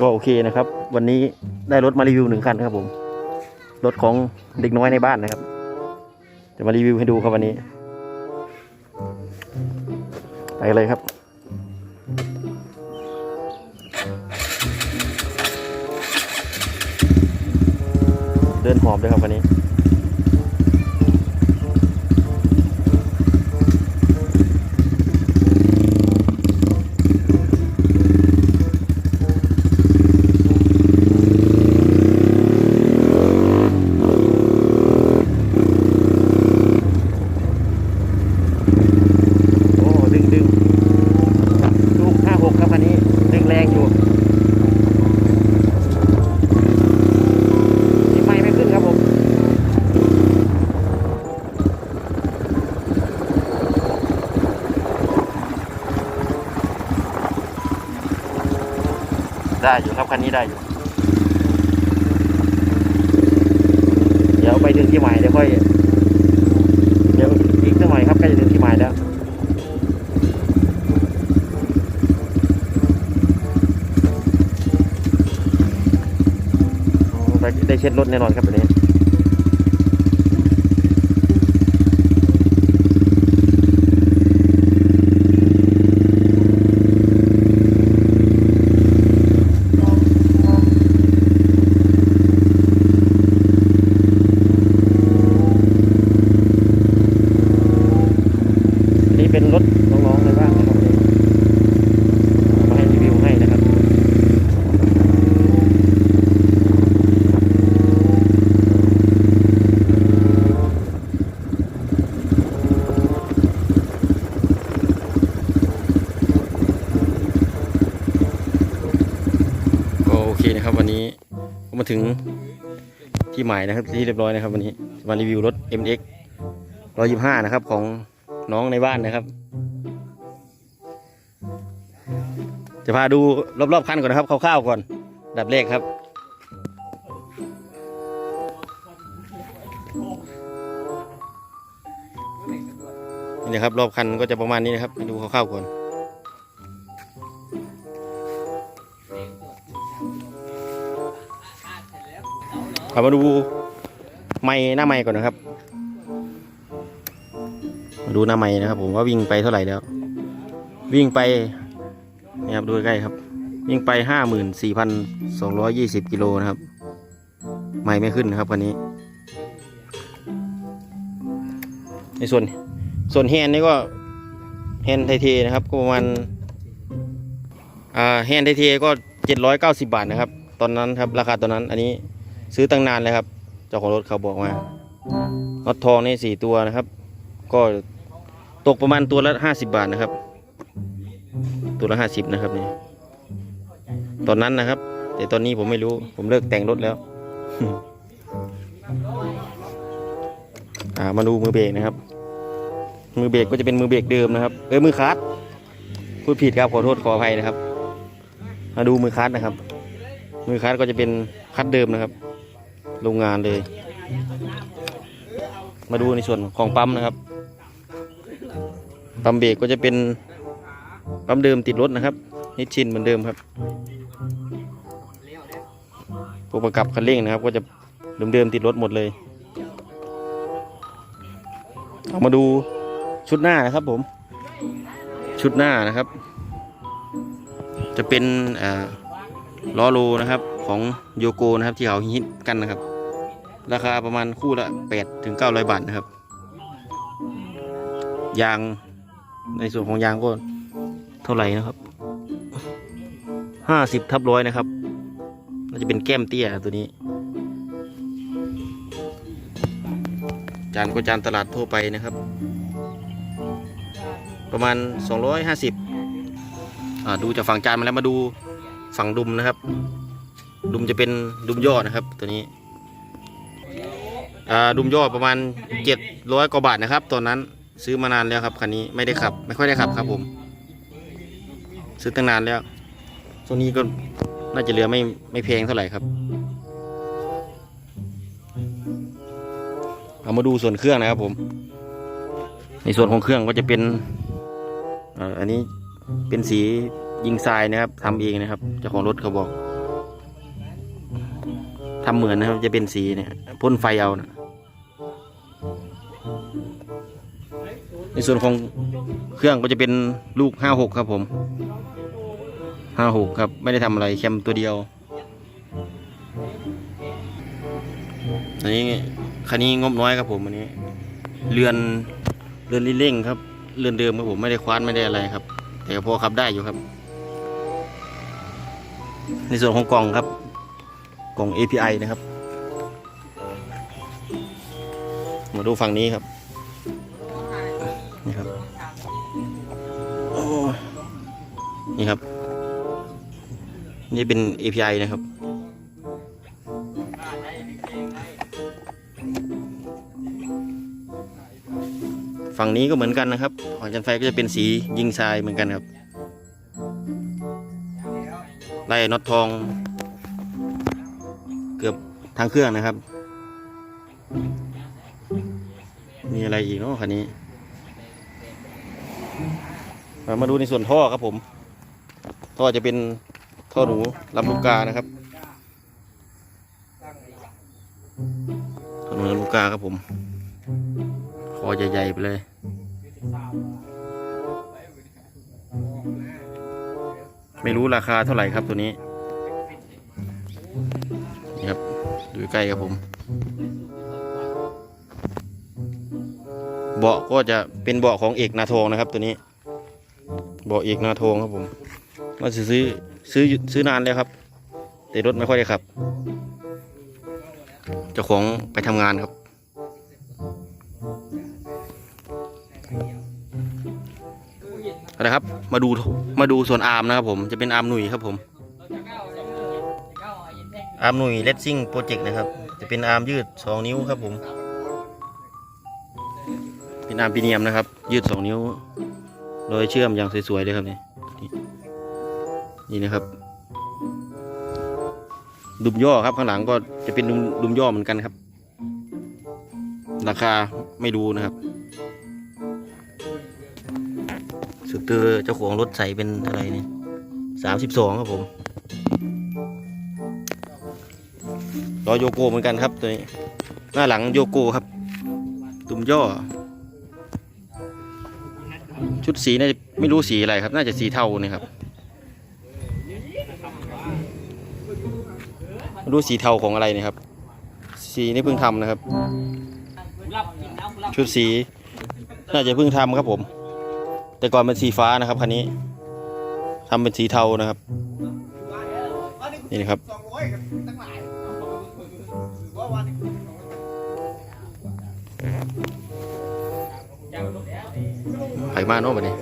ก็โอเคนะครับ วันนี้ได้รถมารีวิวหนึ่งคันครับผม รถของเด็กน้อยในบ้านนะครับ จะมารีวิวให้ดูครับวันนี้ ไปเลยครับเดินหอบด้วยครับวันนี้ โอ้ดึงดึงลูกห้าหกครับคันนี้ดึงแรงอยู่ที่ไม่ไม่ขึ้นครับผม ได้อยู่ครับคันนี้ได้อยู่ เดี๋ยวไปถึงที่หมายเดี๋ยวค่อย เดี๋ยวอีกสักหน่อยครับใกล้จะถึงที่หมายแล้วได้ได้เช็ดรถแน่นอนครับแบบนี้เป็นรถน้องๆในบ้านนะครับวันนี้เอามาให้รีวิวให้นะครับ ก็โอเค นะครับ วันนี้ก็มาถึงที่หมายนะครับ ที่เรียบร้อยนะครับวันนี้มารีวิวรถ MX 125 นะครับ ของน้องในบ้านนะครับ จะพาดูรอบๆคันก่อนนะครับคร่าวๆก่อนดับแรกครับนี่นะครับรอบคันก็จะประมาณนี้นะครับไปดูคร่าวๆก่อน เอามาดูไม้หน้าไม้ก่อนนะครับ มาดูหน้าไม้นะครับ ผมว่าวิ่งไปเท่าไหร่แล้ว วิ่งไปนี่ครับดูใกล้ครับ วิ่งไปห้าหมื่นสี่พันสองร้อยยี่สิบกิโลนะครับ ไม่ไม่ขึ้นนะครับคันนี้ ในส่วนส่วนแฮนนี่ก็แฮนไทเทนะครับ ก็ประมาณอ่าแฮนไทเทก็เจ็ดร้อยเก้าสิบาทนะครับ ตอนนั้นครับราคาตอนนั้นอันนี้ ซื้อตั้งนานเลยครับ เจ้าของรถเขาบอกมาน็อตทองนี่สี่ตัวนะครับ ก็ตกประมาณตัวละห้าสิบบาทนะครับ ตัวละห้าสิบนะครับนี่ตอนนั้นนะครับ แต่ตอนนี้ผมไม่รู้ ผมเลิกแต่งรถแล้วมาดูมือเบรกนะครับ มือเบรกก็จะเป็นมือเบรกเดิมนะครับ เออมือคลัดพูดผิดครับขอโทษขออภัยนะครับ มาดูมือคลัดนะครับ มือคลัดก็จะเป็นคลัดเดิมนะครับ โรงงานเลย มาดูในส่วนของปั๊มนะครับ ปั๊มเบรกก็จะเป็นปั๊มเดิมติดรถนะครับนิชินเหมือนเดิมครับพวกประกับคันเร่งนะครับ ก็จะเดิมๆติดรถหมดเลย เอามาดูชุดหน้านะครับผม ชุดหน้านะครับ จะเป็นอ่าล้อโลนะครับของโยโกนะครับ ที่เขาฮิตกันนะครับ ราคาประมาณคู่ละ8ถึง900 บาทนะครับ ยางในส่วนของยางก็เท่าไหร่นะครับ50ทับร้อยนะครับน่าจะเป็นแก้มเตี้ยตัวนี้ จานก็จานตลาดทั่วไปนะครับ ประมาณ 250อ่าดูจากฝั่งจานมาแล้วมาดูฝั่งดุมนะครับ ดุมจะเป็นดุมย่อนะครับตัวนี้ ดุมย่อประมาณ 700 กว่าบาทนะครับตอนนั้นซื้อมานานแล้วครับคันนี้ไม่ได้ขับ ไม่ค่อยได้ขับครับผม ซื้อตั้งนานแล้วตัวนี้ก็น่าจะเหลือไม่ไม่แพงเท่าไหร่ครับ เอามาดูส่วนเครื่องนะครับผม ในส่วนของเครื่องก็จะเป็นอันนี้เป็นสียิงทรายนะครับทำเองนะครับเจ้าของรถเขาบอกทำเหมือนนะครับจะเป็นสีเนี่ยพ่นไฟเอานะ ในส่วนของเครื่องก็จะเป็นลูกห้าหกครับผมห้าหกครับ ไม่ได้ทำอะไรแคมตัวเดียวอันนี้คันนี้งบน้อยครับผมอันนี้ เรือนเรือนลิเร่งครับ เรือนเดิมครับผมไม่ได้คว้านไม่ได้อะไรครับ แต่พอขับได้อยู่ครับ ในส่วนของกล่องครับ กล่อง API นะครับ มาดูฝั่งนี้ครับ นี่ครับ นี่เป็น API นะครับฝั่งนี้ก็เหมือนกันนะครับหางจันไฟก็จะเป็นสียิงทรายเหมือนกันครับไล่น็อตทอง เกือบทางเครื่องนะครับ มีอะไรอีกเนาะคันนี้ มาดูในส่วนท่อครับผม ท่อจะเป็นท่อหนูลำลูกกานะครับท่อหนูลำลูกกาครับผมคอใหญ่ๆไปเลยไม่รู้ราคาเท่าไหร่ครับตัวนี้นี่ครับดูใกล้ครับผม เบาะก็จะเป็นเบาะของเอกนาทองนะครับตัวนี้ เบาะเอกนาทองครับผม มาซื้อซื้อซื้อนานแล้วครับ แต่รถไม่ค่อยได้ขับ เจ้าของไปทำงานครับ นะครับ มาดูมาดูส่วนอาร์มนะครับผมจะเป็นอาร์มหนุ่ยครับผมอาร์มหนุ่ยเลสซิ่งโปรเจกต์นะครับ จะเป็นอาร์มยืด 2 นิ้วครับผม เป็นอาร์มปีเนียมนะครับ ยืด 2 นิ้ว โดยเชื่อมอย่างสวยๆเลยครับนี่ นี่นะครับ ดุมย่อครับข้างหลังก็จะเป็นดุมดุมย่อเหมือนกันครับ ราคาไม่ดูนะครับสุดเตอร์เจ้าของรถใส่เป็นอะไรเนี่ยสามสิบสองครับผมล้อโยโกเหมือนกันครับตัวนี้หน้าหลังโยโกครับ ตุ่มย่อ ชุดสีน่าจะไม่รู้สีอะไรครับ น่าจะสีเทาเนี่ยครับ ไม่รู้สีเทาของอะไรเนี่ยครับ สีนี่เพิ่งทำนะครับ ชุดสี น่าจะเพิ่งทำครับผม แต่ก่อนเป็นสีฟ้านะครับคันนี้ทำเป็นสีเทานะครับ นี่นะครับไปมาโน่นบัดนี้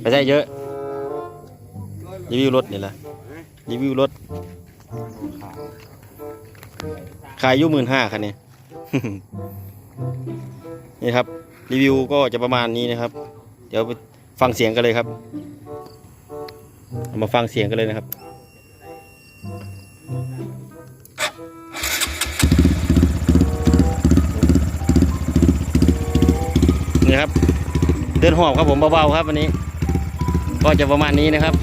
ไปได้เยอะรีวิวรถนี่แหละรีวิวรถ ขายยุ่หมื่นห้าคันนี้ นี่ครับ รีวิวก็จะประมาณนี้นะครับ เดี๋ยวไปฟังเสียงกันเลยครับามาฟังเสียงกันเลยนะครับนี่ครับ เดินหอบครับผมเบาๆครับวันนี้ ก็จะประมาณนี้นะครับ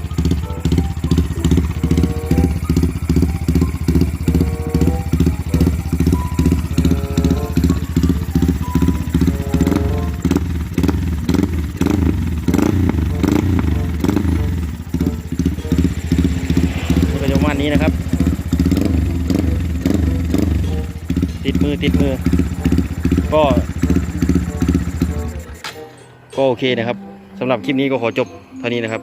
ก็ ก็โอเคนะครับสำหรับคลิปนี้ก็ขอจบเท่านี้นะครับ